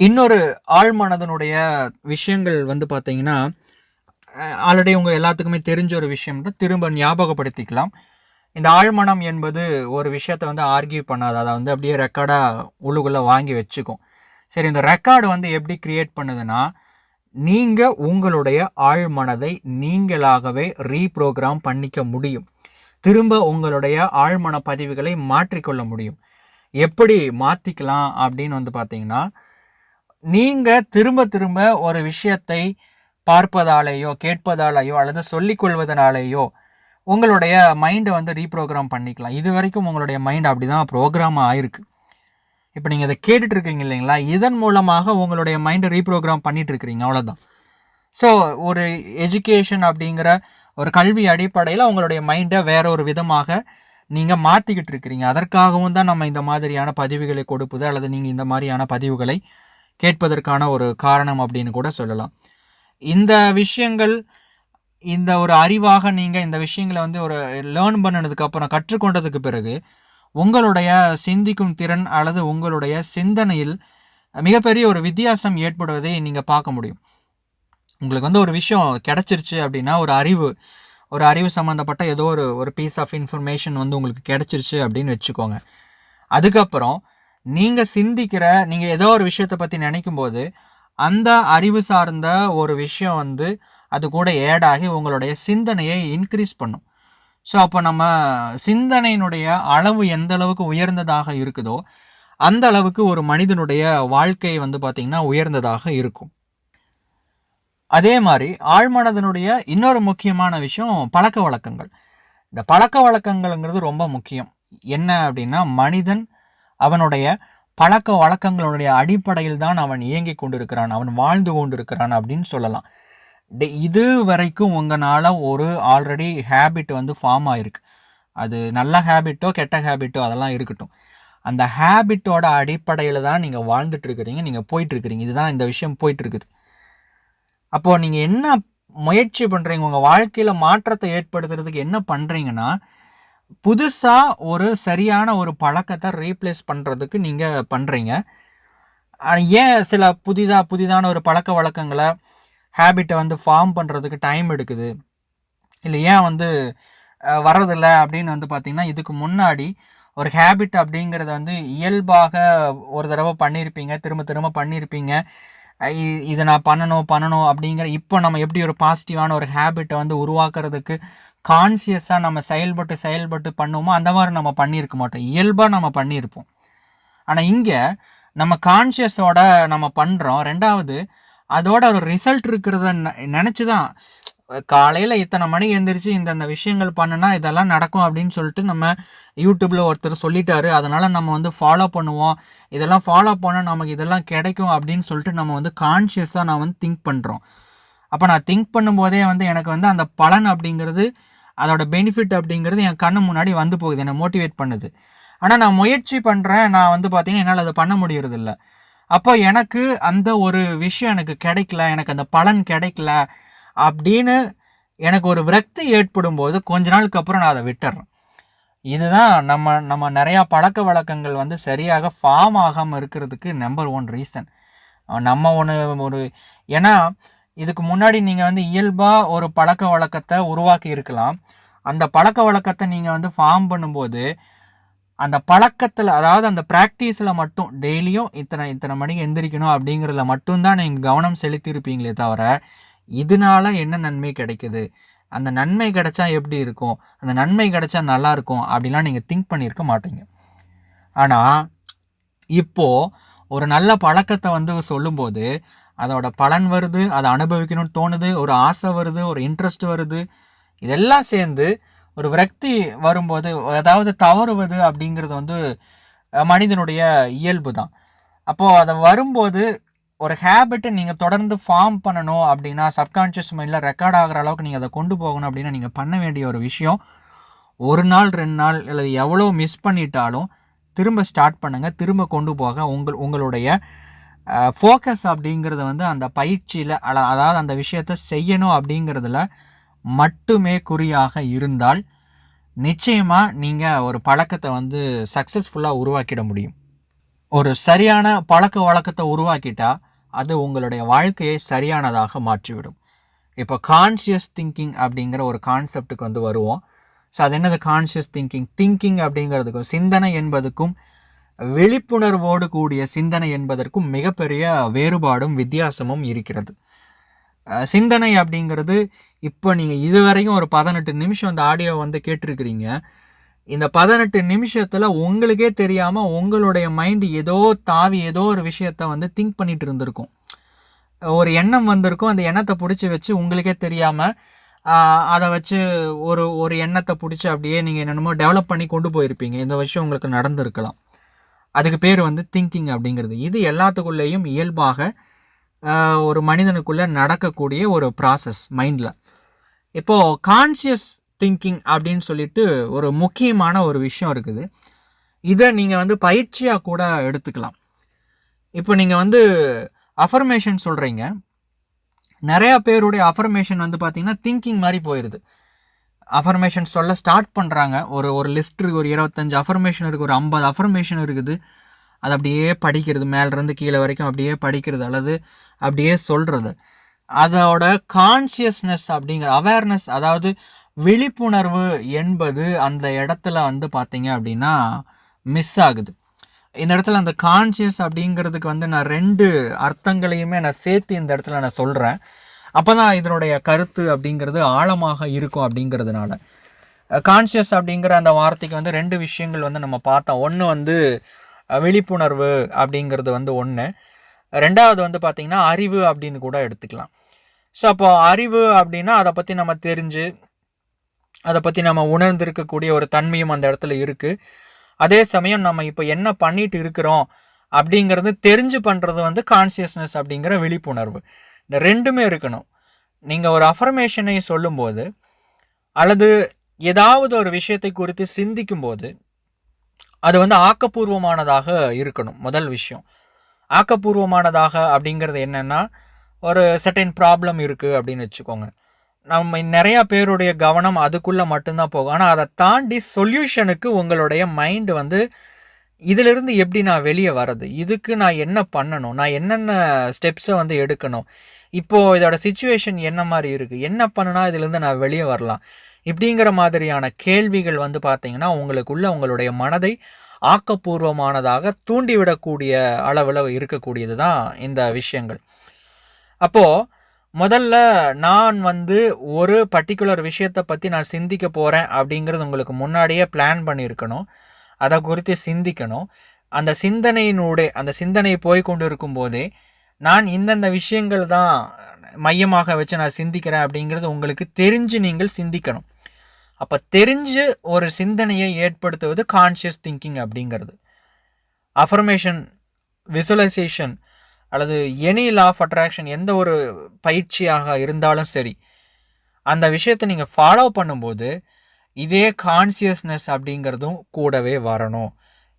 இன்னொரு ஆழ்மனதனுடைய விஷயங்கள் வந்து பார்த்தீங்கன்னா ஆல்ரெடி உங்கள் எல்லாத்துக்குமே தெரிஞ்ச ஒரு விஷயம் தான் திரும்ப ஞாபகப்படுத்திக்கலாம். இந்த ஆழ்மனம் என்பது ஒரு விஷயத்தை வந்து ஆர்கியூ பண்ணாது. அதை வந்து அப்படியே ரெக்கார்டாக உள்ளுக்குள்ளே வாங்கி வச்சுக்கும். சரி இந்த ரெக்கார்டு வந்து எப்படி கிரியேட் பண்ணுதுன்னா நீங்கள் உங்களுடைய ஆழ்மனதை நீங்களாகவே ரீப்ரோக்ராம் பண்ணிக்க முடியும். திரும்ப உங்களுடைய ஆழ்மன பதிவுகளை மாற்றிக்கொள்ள முடியும். எப்படி மாற்றிக்கலாம் அப்படின்னு வந்து பார்த்திங்கன்னா நீங்கள் திரும்ப திரும்ப ஒரு விஷயத்தை பார்ப்பதாலேயோ கேட்பதாலேயோ அல்லது சொல்லிக்கொள்வதனாலேயோ உங்களுடைய மைண்டை வந்து ரீப்ரோக்ராம் பண்ணிக்கலாம். இது வரைக்கும் உங்களுடைய மைண்ட் அப்படி தான் ப்ரோக்ராம் ஆயிருக்கு இப்போ நீங்கள் இதை கேட்டுட்டு இருக்கீங்க இல்லைங்களா? இதன் மூலமாக உங்களுடைய மைண்டை ரீப்ரோக்ராம் பண்ணிகிட்டு இருக்கிறீங்க. அவ்வளோதான் ஸோ ஒரு எஜுகேஷன் அப்படிங்கிற ஒரு கல்வி அடிப்படையில் உங்களுடைய மைண்டை வேற ஒரு விதமாக நீங்கள் மாற்றிக்கிட்டு இருக்கிறீங்க. அதற்காகவும் தான் நம்ம இந்த மாதிரியான பதிவுகளை கொடுப்பது அல்லது நீங்கள் இந்த மாதிரியான பதிவுகளை கேட்பதற்கான ஒரு காரணம் அப்படின்னு கூட சொல்லலாம். இந்த விஷயங்கள் இந்த ஒரு அறிவாக நீங்கள் இந்த விஷயங்களை வந்து ஒரு லேர்ன் பண்ணினதுக்கப்புறம் கற்றுக்கொண்டதுக்கு பிறகு உங்களுடைய சிந்திக்கும் திறன் அல்லது உங்களுடைய சிந்தனையில் மிகப்பெரிய ஒரு வித்தியாசம் ஏற்படுவதை நீங்கள் பார்க்க முடியும். உங்களுக்கு வந்து ஒரு விஷயம் கிடச்சிருச்சு அப்படின்னா ஒரு அறிவு ஒரு அறிவு சம்மந்தப்பட்ட ஏதோ ஒரு ஒரு பீஸ் ஆஃப் இன்ஃபர்மேஷன் வந்து உங்களுக்கு கிடச்சிருச்சு அப்படின்னு வச்சுக்கோங்க. அதுக்கப்புறம் நீங்கள் சிந்திக்கிற நீங்கள் ஏதோ ஒரு விஷயத்தை பற்றி நினைக்கும் போது அந்த அறிவு சார்ந்த ஒரு விஷயம் வந்து அது கூட ஏடாகி உங்களுடைய சிந்தனையை இன்க்ரீஸ் பண்ணும். ஸோ அப்போ நம்ம சிந்தனையினுடைய அளவு எந்த அளவுக்கு உயர்ந்ததாக இருக்குதோ அந்த அளவுக்கு ஒரு மனிதனுடைய வாழ்க்கை வந்து பார்த்திங்கன்னா உயர்ந்ததாக இருக்கும். அதே மாதிரி ஆழ்மனதனுடைய இன்னொரு முக்கியமான விஷயம் பழக்க வழக்கங்கள். இந்த பழக்க வழக்கங்கள்ங்கிறது ரொம்ப முக்கியம். என்ன அப்படின்னா மனிதன் அவனுடைய பழக்க வழக்கங்களுடைய அடிப்படையில் தான் அவன் இயங்கி கொண்டிருக்கிறான் அவன் வாழ்ந்து கொண்டிருக்கிறான் அப்படின்னு சொல்லலாம். இது வரைக்கும் உங்களால் ஒரு ஆல்ரெடி ஹேபிட் வந்து ஃபார்ம் ஆகிருக்கு அது நல்ல ஹேபிட்டோ கெட்ட ஹேபிட்டோ அதெல்லாம் இருக்கட்டும். அந்த ஹேபிட்டோட அடிப்படையில் தான் நீங்கள் வாழ்ந்துட்டுருக்கிறீங்க நீங்கள் போயிட்டுருக்கிறீங்க இதுதான் இந்த விஷயம் போயிட்டுருக்குது. அப்போது நீங்கள் என்ன முயற்சி பண்ணுறீங்க உங்கள் வாழ்க்கையில் மாற்றத்தை ஏற்படுத்துறதுக்கு என்ன பண்ணுறீங்கன்னா புதுசாக ஒரு சரியான ஒரு பழக்கத்தை ரீப்ளேஸ் பண்ணுறதுக்கு நீங்கள் பண்ணுறீங்க ஏன் சில புதிதாக புதிதான ஒரு பழக்க வழக்கங்களை ஹேபிட்டை வந்து ஃபார்ம் பண்ணுறதுக்கு டைம் எடுக்குது? இல்லை ஏன் வந்து வர்றதில்ல அப்படின்னு வந்து பார்த்திங்கன்னா இதுக்கு முன்னாடி ஒரு ஹேபிட் அப்படிங்கிறத வந்து இயல்பாக ஒரு தடவை பண்ணியிருப்பீங்க திரும்ப திரும்ப பண்ணியிருப்பீங்க. இதை நான் பண்ணணும் பண்ணணும் அப்படிங்கிற இப்போ நம்ம எப்படி ஒரு பாசிட்டிவான ஒரு ஹேபிட்டை வந்து உருவாக்குறதுக்கு கான்சியஸாக நம்ம செயல்பட்டு செயல்பட்டு பண்ணுவோமோ அந்த மாதிரி நம்ம பண்ணியிருக்க மாட்டோம். இயல்பாக நம்ம பண்ணியிருப்போம். ஆனால் இங்கே நம்ம கான்சியஸோட நம்ம பண்ணுறோம் ரெண்டாவது அதோட ஒரு ரிசல்ட் இருக்கிறத நினச்சி தான் காலையில் இத்தனை மணி எழுந்திரிச்சு இந்தந்த விஷயங்கள் பண்ணுனா இதெல்லாம் நடக்கும் அப்படின்னு சொல்லிட்டு நம்ம யூடியூப்பில் ஒருத்தர் சொல்லிட்டாரு. அதனால் நம்ம வந்து ஃபாலோ பண்ணுவோம். இதெல்லாம் ஃபாலோ பண்ணால் நமக்கு இதெல்லாம் கிடைக்கும் அப்படின்னு சொல்லிட்டு நம்ம வந்து கான்ஷியஸாக நான் வந்து திங்க் பண்ணுறோம் அப்போ நான் திங்க் பண்ணும்போதே வந்து எனக்கு வந்து அந்த பலன் அப்படிங்கிறது அதோட பெனிஃபிட் அப்படிங்கிறது என் கண்ணு முன்னாடி வந்து போகுது என்னை மோட்டிவேட் பண்ணுது. ஆனால் நான் முயற்சி பண்ணுறேன் நான் வந்து பார்த்தீங்கன்னா என்னால் அதை பண்ண முடியறதில்ல. அப்போ எனக்கு அந்த ஒரு விஷயம் எனக்கு கிடைக்கல எனக்கு அந்த பலன் கிடைக்கல அப்படின்னு எனக்கு ஒரு விரக்தி ஏற்படும் போது கொஞ்ச நாளுக்கு அப்புறம் நான் அதை விட்டுறேன். இதுதான் நம்ம நம்ம நிறையா பழக்க வழக்கங்கள் வந்து சரியாக ஃபார்ம் ஆகாமல் இருக்கிறதுக்கு நம்பர் ஒன் ரீசன் நம்ம ஒன்று ஒரு ஏன்னா இதுக்கு முன்னாடி நீங்கள் வந்து இயல்பாக ஒரு பழக்க வழக்கத்தை உருவாக்கி இருக்கலாம். அந்த பழக்க வழக்கத்தை நீங்கள் வந்து ஃபார்ம் பண்ணும்போது அந்த பழக்கத்தில் அதாவது அந்த ப்ராக்டிஸில் மட்டும் டெய்லியும் இத்தனை இத்தனை மணிக்கு எந்திரிக்கணும் அப்படிங்கிறதுல மட்டும்தான் நீங்கள் கவனம் செலுத்தியிருப்பீங்களே தவிர இதனால என்ன நன்மை கிடைக்குது? அந்த நன்மை கிடைச்சா எப்படி இருக்கும்? அந்த நன்மை கிடைச்சா நல்லாயிருக்கும் அப்படிலாம் நீங்கள் திங்க் பண்ணியிருக்க மாட்டீங்க. ஆனால் இப்போது ஒரு நல்ல பழக்கத்தை வந்து சொல்லும்போது அதோட பலன் வருது அதை அனுபவிக்கணும்னு தோணுது ஒரு ஆசை வருது ஒரு இன்ட்ரெஸ்ட் வருது. இதெல்லாம் சேர்ந்து ஒரு விரக்தி வரும்போது அதாவது தவறுவது அப்படிங்கிறது வந்து மனிதனுடைய இயல்பு தான். அப்போது அதை வரும்போது ஒரு ஹேபிட்டை நீங்கள் தொடர்ந்து ஃபார்ம் பண்ணணும் அப்படின்னா சப்கான்ஷியஸ் மைண்டில் ரெக்கார்ட் ஆகிற அளவுக்கு நீங்கள் அதை கொண்டு போகணும் அப்படின்னா நீங்கள் பண்ண வேண்டிய ஒரு விஷயம் ஒரு நாள் ரெண்டு நாள் அல்லது எவ்வளோ மிஸ் பண்ணிட்டாலும் திரும்ப ஸ்டார்ட் பண்ணுங்கள் திரும்ப கொண்டு போக உங்கள் உங்களுடைய ஃபோக்கஸ் அப்படிங்கிறத வந்து அந்த பயிற்சியில் அதாவது அந்த விஷயத்தை செய்யணும் அப்படிங்கிறதுல மட்டுமே குறியாக இருந்தால் நிச்சயமாக நீங்கள் ஒரு பழக்கத்தை வந்து சக்ஸஸ்ஃபுல்லாக உருவாக்கிட முடியும். ஒரு சரியான பழக்க வழக்கத்தை உருவாக்கிட்டால் அது உங்களுடைய வாழ்க்கையை சரியானதாக மாற்றிவிடும். இப்போ கான்ஷியஸ் திங்கிங் அப்படிங்கிற ஒரு கான்செப்டுக்கு வந்து வருவோம். ஸோ அது என்னது கான்ஷியஸ் திங்கிங் திங்கிங் அப்படிங்கிறதுக்கும் சிந்தனை என்பதுக்கும் விழிப்புணர்வோடு கூடிய சிந்தனை என்பதற்கும் மிகப்பெரிய வேறுபாடும் வித்தியாசமும் இருக்கிறது. சிந்தனை அப்படிங்கிறது இப்போ நீங்கள் இதுவரைக்கும் ஒரு பதினெட்டு நிமிஷம் அந்த ஆடியோ வந்து கேட்டிருக்கிறீங்க. இந்த பதினெட்டு நிமிஷத்தில் உங்களுக்கே தெரியாமல் உங்களுடைய மைண்டு ஏதோ தாவி ஏதோ ஒரு விஷயத்த வந்து திங்க் பண்ணிகிட்டு இருந்திருக்கும். ஒரு எண்ணம் வந்திருக்கும். அந்த எண்ணத்தை பிடிச்சி வச்சு உங்களுக்கே தெரியாமல் அதை வச்சு ஒரு ஒரு எண்ணத்தை பிடிச்சி அப்படியே நீங்கள் என்னென்னமோ டெவலப் பண்ணி கொண்டு போயிருப்பீங்க. இந்த விஷயம் உங்களுக்கு நடந்திருக்கலாம். அதுக்கு பேர் வந்து திங்கிங் அப்படிங்கிறது. இது எல்லாத்துக்குள்ளேயும் இயல்பாக ஒரு மனிதனுக்குள்ளே நடக்கக்கூடிய ஒரு ப்ராசஸ் மைண்டில் இப்போது கான்ஷியஸ் திங்கிங் அப்படின்னு சொல்லிட்டு ஒரு முக்கியமான ஒரு விஷயம் இருக்குது. இதை நீங்கள் வந்து பயிற்சியாக கூட எடுத்துக்கலாம். இப்போ நீங்கள் வந்து அஃபர்மேஷன் சொல்கிறீங்க நிறையா பேருடைய அஃபர்மேஷன் வந்து பார்த்திங்கன்னா திங்கிங் மாதிரி போயிடுது அஃபர்மேஷன் சொல்ல ஸ்டார்ட் பண்ணுறாங்க ஒரு ஒரு லிஸ்ட் இருக்குது ஒரு இருபத்தஞ்சு அஃபர்மேஷன் இருக்குது ஒரு ஐம்பது அஃபர்மேஷன் இருக்குது. அது அப்படியே படிக்கிறது மேலேருந்து கீழே வரைக்கும் அப்படியே படிக்கிறது அல்லது அப்படியே சொல்கிறது அதோட கான்சியஸ்னஸ் அப்படிங்கிற அவேர்னஸ் அதாவது விழிப்புணர்வு என்பது அந்த இடத்துல வந்து பார்த்திங்க அப்படின்னா மிஸ் ஆகுது. இந்த இடத்துல அந்த கான்சியஸ் அப்படிங்கிறதுக்கு வந்து நான் ரெண்டு அர்த்தங்களையுமே நான் சேர்த்து இந்த இடத்துல நான் சொல்கிறேன் அப்போ தான் இதனுடைய கருத்து அப்படிங்கிறது ஆழமாக இருக்கும் அப்படிங்கிறதுனால. கான்ஷியஸ் அப்படிங்கிற அந்த வார்த்தைக்கு வந்து ரெண்டு விஷயங்கள் வந்து நம்ம பார்த்தோம். ஒன்று வந்து விழிப்புணர்வு அப்படிங்கிறது வந்து ஒன்று ரெண்டாவது வந்து பார்த்திங்கன்னா அறிவு அப்படின்னு கூட எடுத்துக்கலாம். ஸோ அப்போ அறிவு அப்படின்னா அதை பற்றி நம்ம தெரிஞ்சு அதை பற்றி நம்ம உணர்ந்திருக்கக்கூடிய ஒரு தன்மையும் அந்த இடத்துல இருக்குது அதே சமயம் நம்ம இப்போ என்ன பண்ணிட்டு இருக்கிறோம் அப்படிங்கிறது தெரிஞ்சு பண்ணுறது வந்து கான்சியஸ்னஸ் அப்படிங்கிற விழிப்புணர்வு. இந்த ரெண்டுமே இருக்கணும். நீங்கள் ஒரு அஃபர்மேஷனை சொல்லும்போது அல்லது ஏதாவது ஒரு விஷயத்தை குறித்து சிந்திக்கும்போது அது வந்து ஆக்கப்பூர்வமானதாக இருக்கணும். முதல் விஷயம். ஆக்கப்பூர்வமானதாக அப்படிங்கிறது என்னென்னா ஒரு செட்டைன் ப்ராப்ளம் இருக்குது அப்படின்னு வச்சுக்கோங்க. நம்ம நிறையா பேருடைய கவனம் அதுக்குள்ளே மட்டும்தான் போகும். ஆனால் அதை தாண்டி சொல்யூஷனுக்கு உங்களுடைய மைண்டு வந்து இதிலிருந்து எப்படி நான் வெளியே வர்றது? இதுக்கு நான் என்ன பண்ணணும்? நான் என்னென்ன ஸ்டெப்ஸை வந்து எடுக்கணும்? இப்போது இதோட சுச்சுவேஷன் என்ன மாதிரி இருக்குது என்ன பண்ணுனா இதுலேருந்து நான் வெளியே வரலாம்? இப்படிங்கிற மாதிரியான கேள்விகள் வந்து பார்த்திங்கன்னா உங்களுக்குள்ள உங்களுடைய மனதை ஆக்கப்பூர்வமானதாக தூண்டிவிடக்கூடிய அளவில் இருக்கக்கூடியது தான் இந்த விஷயங்கள். அப்போது முதல்ல நான் வந்து ஒரு பர்டிகுலர் விஷயத்தை பற்றி நான் சிந்திக்க போகிறேன் அப்படிங்கிறது உங்களுக்கு முன்னாடியே பிளான் பண்ணியிருக்கணும். அதை குறித்து சிந்திக்கணும். அந்த சிந்தனையினூடே அந்த சிந்தனை போய் கொண்டு இருக்கும்போதே நான் இந்தந்த விஷயங்கள் தான் மையமாக வச்சு நான் சிந்திக்கிறேன் அப்படிங்கிறது உங்களுக்கு தெரிஞ்சு நீங்கள் சிந்திக்கணும். அப்போ தெரிஞ்சு ஒரு சிந்தனையை ஏற்படுத்துவது கான்ஷியஸ் திங்கிங் அப்படிங்கிறது. அஃபர்மேஷன் விசுவலைசேஷன் அல்லது எனி லா ஆஃப் அட்ராக்ஷன் எந்த ஒரு பயிற்சியாக இருந்தாலும் சரி அந்த விஷயத்தை நீங்கள் ஃபாலோ பண்ணும்போது இதே கான்சியஸ்னஸ் அப்படிங்கிறதும் கூடவே வரணும்.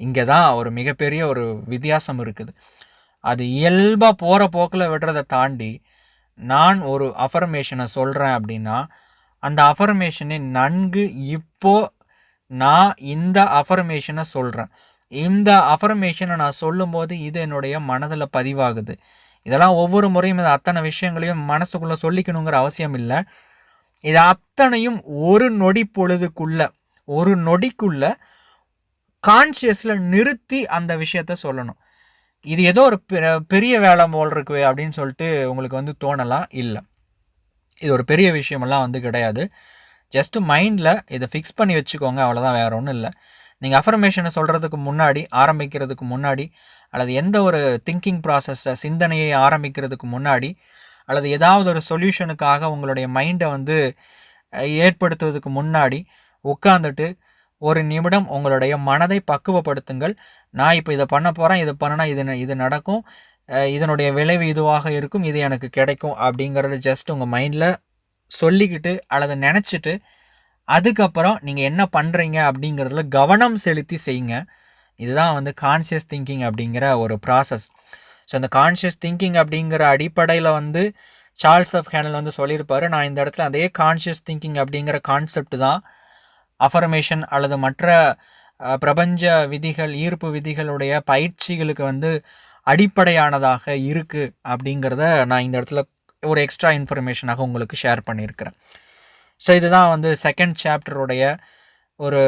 இங்கே தான் ஒரு மிகப்பெரிய ஒரு வித்தியாசம் இருக்குது. அது இயல்பாக போகிற போக்கில் விடுறதை தாண்டி நான் ஒரு அஃபர்மேஷனை சொல்கிறேன் அப்படின்னா அந்த அஃபர்மேஷனை நன்கு இப்போ நான் இந்த அஃபர்மேஷனை சொல்கிறேன் இந்த அஃபர்மேஷனை நான் சொல்லும்போது இது என்னுடைய மனதில் பதிவாகுது. இதெல்லாம் ஒவ்வொரு முறையும் இது அத்தனை விஷயங்களையும் மனசுக்குள்ளே சொல்லிக்கணுங்கிற அவசியம் இல்லை. இது அத்தனையும் ஒரு நொடி பொழுதுக்குள்ள ஒரு நொடிக்குள்ள கான்சியஸில் நிறுத்தி அந்த விஷயத்த சொல்லணும். இது ஏதோ ஒரு பெ- பெரிய வேலை போல் இருக்கு அப்படின்னு சொல்லிட்டு உங்களுக்கு வந்து தோணலாம் இல்லை. இது ஒரு பெரிய விஷயமெல்லாம் வந்து கிடையாது. ஜஸ்ட் மைண்டில் இதை ஃபிக்ஸ் பண்ணி வச்சுக்கோங்க அவ்வளோதான் வேற ஒன்றும் இல்லை. நீங்கள் அஃபர்மேஷனை சொல்கிறதுக்கு முன்னாடி ஆரம்பிக்கிறதுக்கு முன்னாடி அல்லது எந்த ஒரு திங்கிங் ப்ராசஸை சிந்தனையை ஆரம்பிக்கிறதுக்கு முன்னாடி அல்லது ஏதாவது ஒரு சொல்யூஷனுக்காக உங்களுடைய மைண்டை வந்து ஏற்படுத்துவதற்கு முன்னாடி உட்காந்துட்டு ஒரு நிமிடம் உங்களுடைய மனதை பக்குவப்படுத்துங்கள். நான் இப்போ இதை பண்ண போகிறேன் இதை பண்ணனா இது இது நடக்கும். இதனுடைய விளைவு இதுவாக இருக்கும் இது எனக்கு கிடைக்கும் அப்படிங்கிறத ஜஸ்ட் உங்கள் மைண்டில் சொல்லிக்கிட்டு அல்லது நினச்சிட்டு அதுக்கப்புறம் நீங்கள் என்ன பண்ணுறீங்க அப்படிங்கிறதுல கவனம் செலுத்தி செய்யுங்க. இதுதான் வந்து கான்ஷியஸ் திங்கிங் அப்படிங்கிற ஒரு ப்ராசஸ் ஸோ அந்த கான்ஷியஸ் திங்கிங் அப்படிங்கிற அடிப்படையில் வந்து சார்ல்ஸ் ஆஃப் ஹேனல் வந்து சொல்லியிருப்பார். நான் இந்த இடத்துல அதே கான்ஷியஸ் திங்கிங் அப்படிங்கிற கான்செப்ட் தான் அஃபர்மேஷன் அல்லது மற்ற பிரபஞ்ச விதிகள் ஈர்ப்பு விதிகளுடைய பயிற்சிகளுக்கு வந்து அடிப்படையானதாக இருக்குது அப்படிங்கிறத நான் இந்த இடத்துல ஒரு எக்ஸ்ட்ரா இன்ஃபர்மேஷனாக உங்களுக்கு ஷேர் பண்ணியிருக்கிறேன். ஸோ இதுதான் வந்து செகண்ட் சாப்டருடைய ஒரு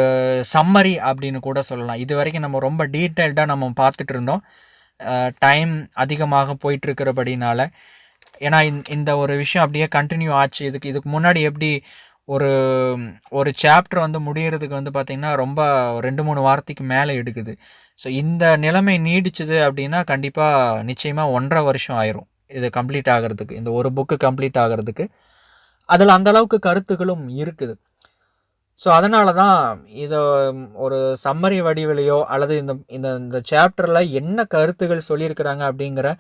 சம்மரி அப்படின்னு கூட சொல்லலாம். இது வரைக்கும் நம்ம ரொம்ப டீட்டெயில்டாக நம்ம பார்த்துட்டு இருந்தோம். டைம் அதிகமாக போயிட்டுருக்கிறபடினால ஏன்னா இந்த- இந்த ஒரு விஷயம் அப்படியே கண்டினியூ ஆச்சு. இதுக்கு இதுக்கு முன்னாடி எப்படி ஒரு ஒரு சாப்டர் வந்து முடிகிறதுக்கு வந்து பார்த்திங்கன்னா ரொம்ப ரெண்டு மூணு வாரத்துக்கு மேலே எடுக்குது. ஸோ இந்த நிலைமை நீடிச்சுது அப்படின்னா கண்டிப்பாக நிச்சயமாக ஒன்றரை வருஷம் ஆயிரும். இது கம்ப்ளீட் ஆகிறதுக்கு இந்த ஒரு புக்கு கம்ப்ளீட் ஆகிறதுக்கு. அதில் அந்த அளவுக்கு கருத்துக்களும் இருக்குது. ஸோ அதனால தான் இதை ஒரு சம்மரி வடிவிலையோ அல்லது இந்த இந்த இந்த சாப்டரில் என்ன கருத்துகள் சொல்லியிருக்கிறாங்க அப்படிங்கிற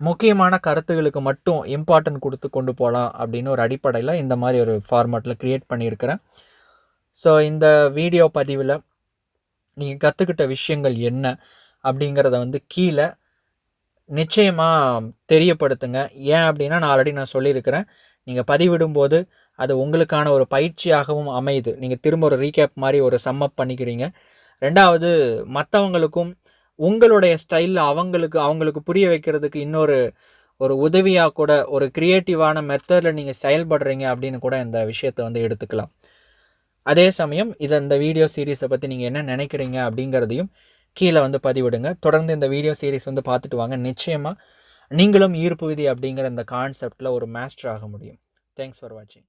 முக்கியமான கருத்துகளுக்கு மட்டும் இம்பார்ட்டன்ட் கொடுத்து கொண்டு போகலாம் அப்படின்னு ஒரு அடிப்படையில் இந்த மாதிரி ஒரு ஃபார்மேட்டில் க்ரியேட் பண்ணியிருக்கிறேன். ஸோ இந்த வீடியோ பதிவில் நீங்கள் கற்றுக்கிட்ட விஷயங்கள் என்ன அப்படிங்கிறத வந்து கீழே நிச்சயமாக தெரியப்படுத்துங்க. ஏன் அப்படின்னா நான் ஆல்ரெடி நான் சொல்லியிருக்கிறேன். நீங்கள் பதிவிடும்போது அது உங்களுக்கான ஒரு பயிற்சியாகவும் அமையுது. நீங்கள் திரும்ப ஒரு ரீகேப் மாதிரி ஒரு சம்மப் பண்ணிக்கிறீங்க. ரெண்டாவது மற்றவங்களுக்கும் உங்களுடைய ஸ்டைலில் அவங்களுக்கு அவங்களுக்கு புரிய வைக்கிறதுக்கு இன்னொரு ஒரு உதவியாக கூட ஒரு க்ரியேட்டிவான மெத்தடில் நீங்கள் செயல்படுறீங்க அப்படின்னு கூட இந்த விஷயத்தை வந்து எடுத்துக்கலாம். அதே சமயம் இதை இந்த வீடியோ சீரீஸை பற்றி நீங்கள் என்ன நினைக்கிறீங்க அப்படிங்கிறதையும் கீழே வந்து பதிவிடுங்க. தொடர்ந்து இந்த வீடியோ சீரிஸ் வந்து பார்த்துட்டு வாங்க. நிச்சயமாக நீங்களும் ஈர்ப்பு விதி அப்படிங்கிற இந்த கான்செப்டில் ஒரு மாஸ்டர் ஆக முடியும். தேங்க்ஸ் ஃபார் வாட்சிங்